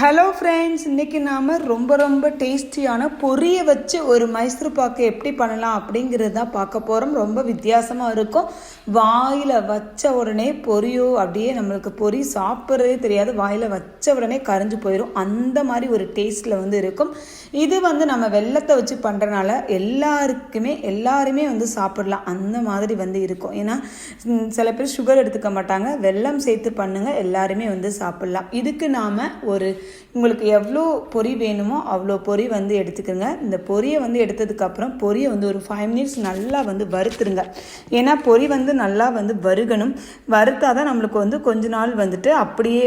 Hello friends இன்றைக்கி நாம் ரொம்ப ரொம்ப டேஸ்டியான பொரிய வச்சு ஒரு மைசூர் பாக்கு எப்படி பண்ணலாம் அப்படிங்கிறது தான் பார்க்க போகிறோம் ரொம்ப வித்தியாசமாக இருக்கும். வாயில் வச்ச உடனே பொரியோ அப்படியே நம்மளுக்கு பொரி சாப்பிட்றதே தெரியாது. வாயில் வச்ச உடனே கரைஞ்சு போயிடும் அந்த மாதிரி ஒரு டேஸ்ட்டில் வந்து இருக்கும். இது வந்து நம்ம வெள்ளத்தை வச்சு பண்ணுறனால எல்லாருக்குமே எல்லாருமே வந்து சாப்பிடலாம். அந்த மாதிரி வந்து இருக்கும். ஏன்னா சில பேர் சுகர் எடுத்துக்க மாட்டாங்க. வெல்லம் சேர்த்து பண்ணுங்கள் எல்லாருமே வந்து சாப்பிட்லாம். இதுக்கு நாம் ஒரு உங்களுக்கு எவ்வளோ பொரி வேணுமோ அவ்வளோ பொரி வந்து எடுத்துக்கோங்க. இந்த பொரியை வந்து எடுத்ததுக்கப்புறம் பொரியை வந்து ஒரு ஃபைவ் மினிட்ஸ் நல்லா வந்து வறுத்துருங்க. ஏன்னா பொரி வந்து நல்லா வந்து வறுகணும். வறுத்தால் தான் நம்மளுக்கு வந்து கொஞ்ச நாள் வந்துட்டு அப்படியே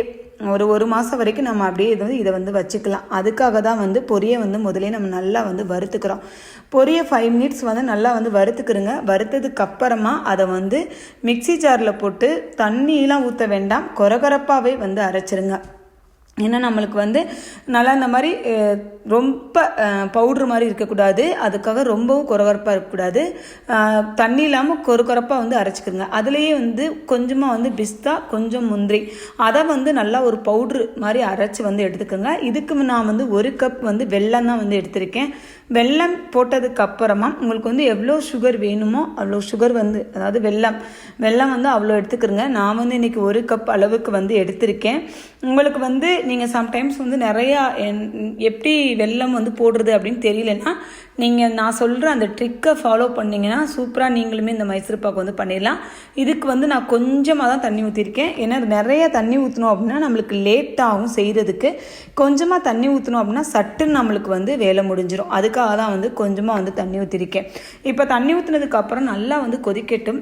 ஒரு ஒரு மாதம் வரைக்கும் நம்ம அப்படியே இது வந்து இதை வந்து வச்சுக்கலாம். அதுக்காக தான் வந்து பொரியை வந்து முதலே நம்ம நல்லா வந்து வறுத்துக்கிறோம். பொரியை ஃபைவ் மினிட்ஸ் வந்து நல்லா வந்து வறுத்துக்கிறோங்க வறுத்ததுக்கப்புறமா அதை வந்து மிக்ஸி ஜாரில் போட்டு தண்ணியெலாம் ஊற்ற வேண்டாம். கொரகொரப்பாகவே வந்து அரைச்சிருங்க. ஏன்னா நம்மளுக்கு வந்து நல்லா இந்த மாதிரி ரொம்ப பவுட்ரு மாதிரி இருக்கக்கூடாது. அதுக்காக ரொம்பவும் குறகுறப்பாக இருக்கக்கூடாது. தண்ணி இல்லாமல் கொரகொரப்பாக வந்து அரைச்சிக்கோங்க. அதுலேயே வந்து கொஞ்சமாக வந்து பிஸ்தா கொஞ்சம் முந்திரி. அதை வந்து நல்லா ஒரு பவுட்ரு மாதிரி அரைச்சி வந்து எடுத்துக்கோங்க. இதுக்கு நான் வந்து ஒரு கப் வந்து வெல்லம் தான் வந்து எடுத்திருக்கேன். வெல்லம் போட்டதுக்கு அப்புறமா உங்களுக்கு வந்து எவ்வளோ சுகர் வேணுமோ அவ்வளோ சுகர் வந்து அதாவது வெல்லம் வெல்லம் வந்து அவ்வளோ எடுத்துக்கிறங்க நான் வந்து இன்றைக்கி ஒரு கப் அளவுக்கு வந்து எடுத்திருக்கேன். உங்களுக்கு வந்து நீங்கள் சம்டைம்ஸ் வந்து நிறையா என்- எப்படி வெள்ளம் வந்து போடுறது அப்படின்னு தெரியலன்னா நீங்கள் நான் சொல்கிற அந்த ட்ரிக்கை ஃபாலோ பண்ணிங்கன்னா சூப்பராக நீங்களுமே இந்த மைசூர் பாக்கு வந்து பண்ணிடலாம். இதுக்கு வந்து நான் கொஞ்சமாக தான் தண்ணி ஊற்றிருக்கேன் ஏன்னா நிறைய தண்ணி ஊற்றணும் அப்படின்னா நம்மளுக்கு லேட் ஆகும் செய்கிறதுக்கு கொஞ்சமாக தண்ணி ஊற்றணும் அப்படின்னா சட்டுன்னு நம்மளுக்கு வந்து வேலை முடிஞ்சிடும் அதுக்காக தான் வந்து கொஞ்சமாக வந்து தண்ணி ஊற்றிருக்கேன் இப்போ தண்ணி ஊற்றுனதுக்கு அப்புறம் நல்லா வந்து கொதிக்கட்டும்.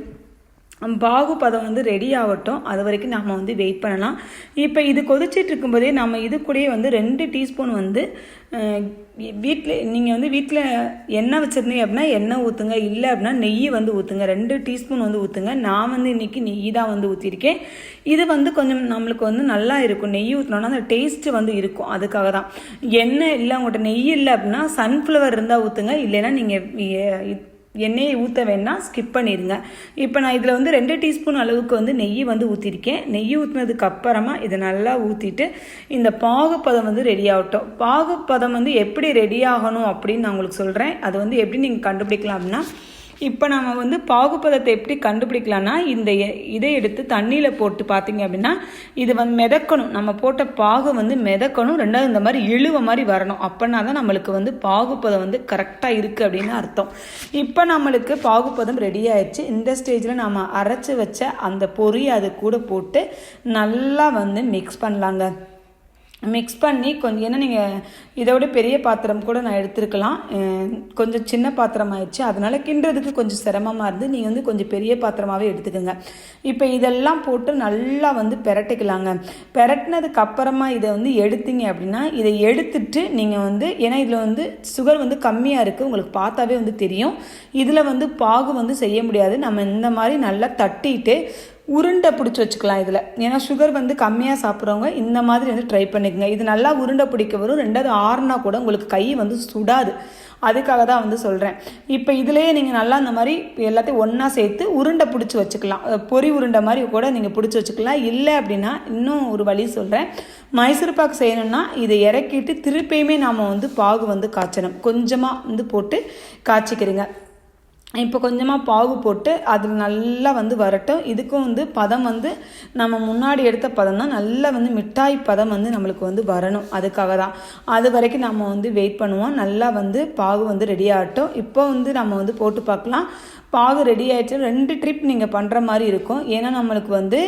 பாகு பதம் வந்து ரெடி ஆகட்டும். அது வரைக்கும் நம்ம வந்து வெயிட் பண்ணலாம். இப்போ இது கொதிச்சிட்டு இருக்கும்போதே நம்ம இது கூடயே வந்து ரெண்டு டீஸ்பூன் வந்து வீட்டில் நீங்கள் வந்து வீட்டில் எண்ணெய் வச்சுருந்தீங்க அப்படின்னா எண்ணெய் ஊற்றுங்க இல்லை அப்படின்னா நெய் வந்து ஊற்றுங்க ரெண்டு டீஸ்பூன் வந்து ஊற்றுங்க நான் வந்து இன்றைக்கி நெய் தான் வந்து ஊற்றிருக்கேன் இது வந்து கொஞ்சம் நம்மளுக்கு வந்து நல்லா இருக்கும். நெய் ஊற்றினோன்னா அந்த டேஸ்ட்டு வந்து இருக்கும். அதுக்காக தான். எண்ணெய் இல்லை உங்கள்கிட்ட நெய் இல்லை அப்படின்னா சன்ஃப்ளவர் இருந்தால் ஊற்றுங்க இல்லைன்னா நீங்கள் எண்ணெயை ஊற்ற வேணால் ஸ்கிப் பண்ணிடுங்க இப்போ நான் இதில் வந்து ரெண்டு டீஸ்பூன் அளவுக்கு வந்து நெய் வந்து ஊற்றிருக்கேன் நெய் ஊற்றினதுக்கு அப்புறமா இதை நல்லா ஊற்றிட்டு இந்த பாகுப்பதம் வந்து ரெடி ஆகட்டும். பாகுப்பதம் வந்து எப்படி ரெடி ஆகணும் அப்படின்னு நான் உங்களுக்கு சொல்கிறேன் அது வந்து எப்படி நீங்கள் கண்டுபிடிக்கலாம் அப்படின்னா இப்போ நம்ம வந்து பாகுப்பதத்தை எப்படி கண்டுபிடிக்கலாம்னா இந்த எ- இதை எடுத்து தண்ணியில் போட்டு பார்த்தீங்க அப்படின்னா இது வந்து மிதக்கணும். நம்ம போட்ட பாகு வந்து மிதக்கணும். ரெண்டாவது இந்த மாதிரி இழுவ மாதிரி வரணும். அப்படின்னா தான் நம்மளுக்கு வந்து பாகுப்பதம் வந்து கரெக்டாக இருக்குது அப்படின்னு அர்த்தம். இப்போ நம்மளுக்கு பாகுப்பதம் ரெடி ஆயிடுச்சு. இந்த ஸ்டேஜில் நம்ம அரைச்சி வச்ச அந்த பொறி அது கூட போட்டு நல்லா வந்து மிக்ஸ் பண்ணலாங்க. மிக்ஸ் பண்ணி கொஞ்சம் ஏன்னா நீங்கள் இதோட பெரிய பாத்திரம் கூட நான் எடுத்துருக்கலாம். கொஞ்சம் சின்ன பாத்திரம் ஆயிடுச்சு. அதனால் கிண்டுறதுக்கு கொஞ்சம் சிரமமாக இருந்து நீங்கள் வந்து கொஞ்சம் பெரிய பாத்திரமாகவே எடுத்துக்கோங்க. இப்போ இதெல்லாம் போட்டு நல்லா வந்து பெரட்டிக்கலாங்க. பெரட்டினதுக்கு அப்புறமா இதை வந்து எடுத்தீங்க அப்படின்னா இதை எடுத்துட்டு நீங்கள் வந்து ஏன்னா இதில் வந்து சுகர் வந்து கம்மியாக இருக்குது உங்களுக்கு பார்த்தாவே வந்து தெரியும். இதில் வந்து பாகு வந்து செய்ய முடியாது. நம்ம இந்த மாதிரி நல்லா தட்டிட்டு உருண்டை பிடிச்சி வச்சுக்கலாம் இதில். ஏன்னா சுகர் வந்து கம்மியாக சாப்பிட்றவங்க இந்த மாதிரி வந்து ட்ரை பண்ணிக்கோங்க. இது நல்லா உருண்டை பிடிக்க வரும். ரெண்டாவது ஆறுனா கூட உங்களுக்கு கை வந்து சுடாது. அதுக்காக தான் வந்து சொல்கிறேன் இப்போ இதுலேயே நீங்கள் நல்லா இந்த மாதிரி எல்லாத்தையும் ஒன்றா சேர்த்து உருண்டை பிடிச்சி வச்சுக்கலாம். பொறி பொரி உருண்டை மாதிரி கூட நீங்கள் பிடிச்சி வச்சுக்கலாம். இல்லை அப்படின்னா இன்னும் ஒரு வழி சொல்கிறேன் மைசூர் பாக்கு செய்யணும்னா இதை இறக்கிட்டு திருப்பியுமே நாம் வந்து பாகு வந்து காய்ச்சணும். கொஞ்சமாக வந்து போட்டு காய்ச்சிக்கிறீங்க. இப்போ கொஞ்சமாக பாகு போட்டு அதில் நல்லா வந்து வரட்டும். இதுக்கும் வந்து பதம் வந்து நம்ம முன்னாடி எடுத்த பதம் தான். நல்லா வந்து மிட்டாய் பதம் வந்து நம்மளுக்கு வந்து வரணும். அதுக்காக தான் அது வரைக்கும் நம்ம வந்து வெயிட் பண்ணுவோம். நல்லா வந்து பாகு வந்து ரெடி ஆகட்டும். இப்போ வந்து நம்ம வந்து போட்டு பார்க்கலாம். பாகு ரெடி ஆகிடுச்சு ரெண்டு ட்ரிப் நீங்கள் பண்ணுற மாதிரி இருக்கும். ஏன்னா நம்மளுக்கு வந்து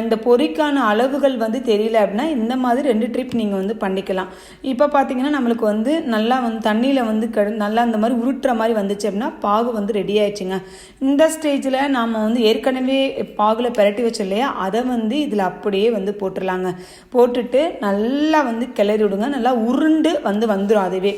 இந்த பொறிக்கான அளவுகள் வந்து தெரியல அப்படின்னா இந்த மாதிரி ரெண்டு ட்ரிப் நீங்கள் வந்து பண்ணிக்கலாம். இப்போ பார்த்தீங்கன்னா நம்மளுக்கு வந்து நல்லா வந்து தண்ணியில் வந்து க நல்லா அந்த மாதிரி உருட்டுற மாதிரி வந்துச்சு அப்படின்னா பாகு வந்து ரெடி ஆயிடுச்சுங்க. இந்த ஸ்டேஜில் நாம் வந்து ஏற்கனவே பாகில் பரட்டி வச்சோம் இல்லையா அதை வந்து இதில் அப்படியே வந்து போட்டுடலாங்க போட்டுட்டு நல்லா வந்து கிளறி விடுங்க. நல்லா உருண்டு வந்து வந்துடும் அதுவே.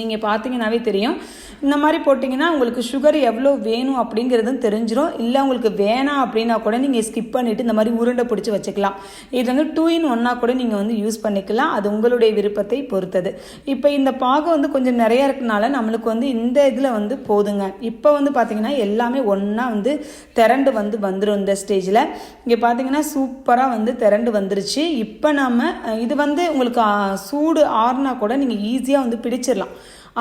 நீங்கள் பார்த்தீங்கன்னாவே தெரியும். இந்த மாதிரி போட்டிங்கன்னா உங்களுக்கு சுகர் எவ்வளோ வேணும் அப்படிங்கிறதும் தெரிஞ்சிடும் இல்லை உங்களுக்கு வேணாம் அப்படின்னா கூட நீங்கள் ஸ்கிப் பண்ணிவிட்டு இந்த மாதிரி உருண்டை பிடிச்சி வச்சுக்கலாம். இது வந்து டூ இன் ஒன்னாக கூட நீங்கள் வந்து யூஸ் பண்ணிக்கலாம். அது உங்களுடைய விருப்பத்தை பொறுத்தது. இப்போ இந்த பாகம் வந்து கொஞ்சம் நிறையா இருக்கனால நம்மளுக்கு வந்து இந்த இதில் வந்து போதுங்க. இப்போ வந்து பார்த்தீங்கன்னா எல்லாமே ஒன்றா வந்து திரண்டு வந்து வந்துடும் இந்த ஸ்டேஜில் இங்கே பார்த்தீங்கன்னா சூப்பராக வந்து திரண்டு வந்துருச்சு. இப்போ நாம் இது வந்து உங்களுக்கு சூடு ஆறுனா கூட நீங்கள் ஈஸியாக வந்து பிடிச்சிடலாம்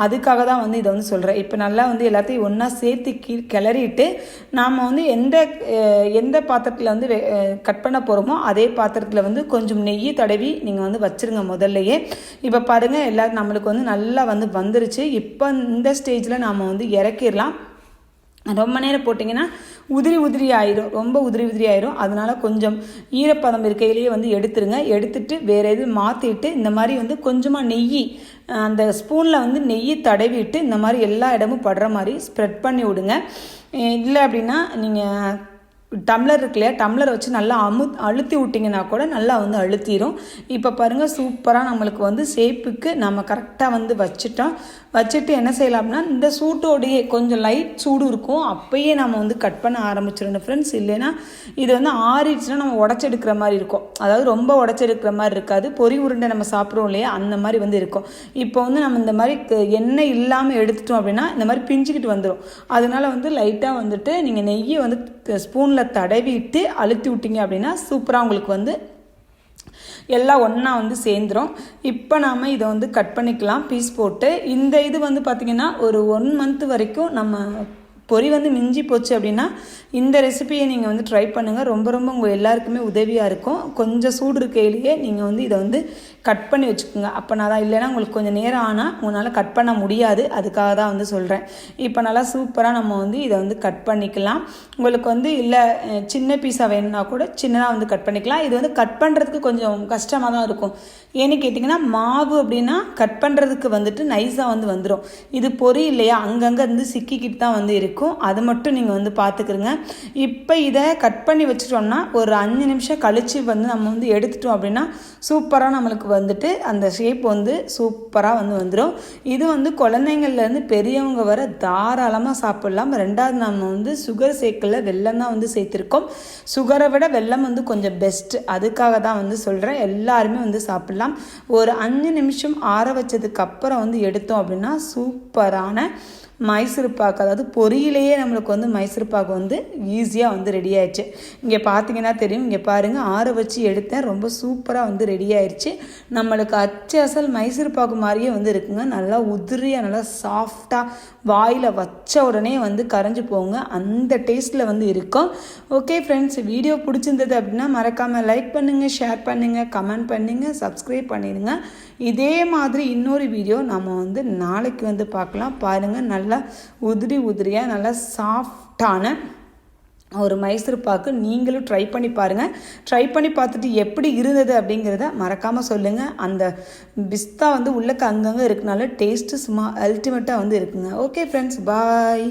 அதுக்காக தான் வந்து இதை வந்து சொல்கிறேன் இப்போ நல்லா வந்து எல்லாத்தையும் ஒன்றா சேர்த்து கி கிளறிட்டு நாம் வந்து எந்த எந்த பாத்திரத்தில் வந்து கட் பண்ண போகிறோமோ அதே பாத்திரத்தில் வந்து கொஞ்சம் நெய் தடவி நீங்கள் வந்து வச்சுருங்க முதல்லையே. இப்போ பாருங்கள் எல்லா நம்மளுக்கு வந்து நல்லா வந்து வந்துருச்சு. இப்போ இந்த ஸ்டேஜில் நாம் வந்து இறக்கிடலாம். ரொம்ப நேரம் போட்டிங்கன்னா உதிரி உதிரி ஆயிரும். ரொம்ப உதிரி உதிரி ஆயிரும். அதனால கொஞ்சம் ஈரப்பதம் இருக்கையிலேயே வந்து எடுத்துருங்க. எடுத்துட்டு வேறு எது மாற்றிட்டு இந்த மாதிரி வந்து கொஞ்சமாக நெய் அந்த ஸ்பூனில் வந்து நெய் தடவிட்டு இந்த மாதிரி எல்லா இடமும் படுற மாதிரி ஸ்ப்ரெட் பண்ணி விடுங்க. இல்லை அப்படின்னா நீங்கள் டம்ளர் இருக்கு இல்லையா டம்ளர் வச்சு நல்லா அமு அழுத்தி விட்டிங்கன்னா கூட நல்லா வந்து அழுத்திடும் இப்போ பாருங்கள் சூப்பராக நம்மளுக்கு வந்து சேப்புக்கு நம்ம கரெக்டாக வந்து வச்சுட்டோம். வச்சுட்டு என்ன செய்யலாம் அப்படின்னா இந்த சூட்டோடையே கொஞ்சம் லைட் சூடு இருக்கும். அப்பயே நம்ம வந்து கட் பண்ண ஆரம்பிச்சிடணும் ஃப்ரெண்ட்ஸ் இல்லைன்னா இது வந்து ஆறிடுச்சுன்னா நம்ம உடச்செடுக்கிற மாதிரி இருக்கும். அதாவது ரொம்ப உடச்செடுக்கிற மாதிரி இருக்காது. பொரி உருண்டை நம்ம சாப்பிட்றோம் இல்லையா? அந்த மாதிரி வந்து இருக்கும். இப்போ வந்து நம்ம இந்த மாதிரி எண்ணெய் இல்லாமல் எடுத்துட்டோம் அப்படின்னா இந்த மாதிரி பிஞ்சுக்கிட்டு வந்துடும் அதனால வந்து லைட்டாக வந்துட்டு நீங்கள் நெய்யை வந்து ஸ்பூனில் தடவிட்டு அழுத்தி விட்டீங்க அப்படின்னா சூப்பராக உங்களுக்கு வந்து எல்லாம் ஒன்றா வந்து சேர்ந்துரும். இப்போ நாம் இதை வந்து கட் பண்ணிக்கலாம் பீஸ் போட்டு. இந்த இது வந்து பார்த்திங்கன்னா ஒரு ஒன் மந்த் வரைக்கும் நம்ம பொரி வந்து மிஞ்சி போச்சு அப்படின்னா இந்த ரெசிபியை நீங்கள் வந்து ட்ரை பண்ணுங்கள் ரொம்ப ரொம்ப உங்கள் எல்லாருக்குமே உதவியாக இருக்கும். கொஞ்சம் சூடு இருக்கையிலேயே நீங்கள் வந்து இதை வந்து கட் பண்ணி வச்சுக்கோங்க. அப்போ நான் தான் இல்லைன்னா உங்களுக்கு கொஞ்சம் நேரம் ஆனால் உங்களால் கட் பண்ண முடியாது. அதுக்காக தான் வந்து சொல்கிறேன் இப்போ நல்லா சூப்பராக நம்ம வந்து இதை வந்து கட் பண்ணிக்கலாம். உங்களுக்கு வந்து இல்லை சின்ன பீஸாக வேணும்னா கூட சின்னதாக வந்து கட் பண்ணிக்கலாம். இது வந்து கட் பண்ணுறதுக்கு கொஞ்சம் கஷ்டமாக தான் இருக்கும். ஏன்னு கேட்டிங்கன்னா மாவு அப்படின்னா கட் பண்ணுறதுக்கு வந்துட்டு நைஸாக வந்து வந்துடும் இது பொறி இல்லையா? அங்கங்கே இருந்து சிக்கிக்கிட்டு தான் வந்து இருக்கும். அது மட்டும் நீங்கள் வந்து பார்த்துக்குருங்க இப்போ இதை கட் பண்ணி வச்சுட்டோம்னா ஒரு அஞ்சு நிமிஷம் கழித்து வந்து நம்ம வந்து எடுத்துட்டோம் அப்படின்னா சூப்பராக நம்மளுக்கு வந்துட்டு அந்த ஷேப் வந்து சூப்பராக வந்து வந்துடும் இது வந்து குழந்தைங்கள்லேருந்து பெரியவங்க வர தாராளமாக சாப்பிட்லாம். ரெண்டாவது நம்ம வந்து சுகர் சேர்க்கல வெல்லம் தான் வந்து சேர்த்துருக்கோம். சுகரை விட வெல்லம் வந்து கொஞ்சம் பெஸ்ட் அதுக்காக தான் வந்து சொல்கிறேன் எல்லாருமே வந்து சாப்பிட்லாம். ஒரு அஞ்சு நிமிஷம் ஆற வச்சதுக்கு அப்புறம் வந்து எடுத்தோம் அப்படின்னா சூப்பரான மைசூர் பாக்கு அதாவது பொரியிலேயே நம்மளுக்கு வந்து மைசூர் பாக்கு வந்து ஈஸியாக வந்து ரெடி ஆயிடுச்சு. இங்கே பார்த்தீங்கன்னா தெரியும் இங்கே பாருங்கள் ஆற வச்சு எடுத்தேன் ரொம்ப சூப்பராக வந்து ரெடி ஆயிடுச்சு. நம்மளுக்கு அச்சு அசல் மைசூர் பாக்கு மாதிரியே வந்து இருக்குங்க. நல்லா உதிரியாக நல்லா சாஃப்டாக வாயில் வச்ச உடனே வந்து கரைஞ்சு போங்க. அந்த டேஸ்ட்டில் வந்து இருக்கும். ஓகே ஃப்ரெண்ட்ஸ் வீடியோ பிடிச்சிருந்தது அப்படின்னா மறக்காமல் லைக் பண்ணுங்கள் ஷேர் பண்ணுங்கள் கமெண்ட் பண்ணுங்கள் சப்ஸ்கிரைப் பண்ணிடுங்க. இதே மாதிரி இன்னொரு வீடியோ நம்ம வந்து நாளைக்கு வந்து பார்க்கலாம். பாருங்கள் நல்ல நல்லா உதிரி உதிரியாக நல்லா சாஃப்டான ஒரு மைசூர் பாக்கு நீங்களும் ட்ரை பண்ணி பாருங்கள் ட்ரை பண்ணி பார்த்துட்டு எப்படி இருந்தது அப்படிங்கிறத மறக்காமல் சொல்லுங்கள் அந்த பிஸ்தா வந்து உள்ளக்க அங்கங்கே இருக்கனால டேஸ்ட்டு சும்மா அல்டிமேட்டாக வந்து இருக்குங்க. Okay friends bye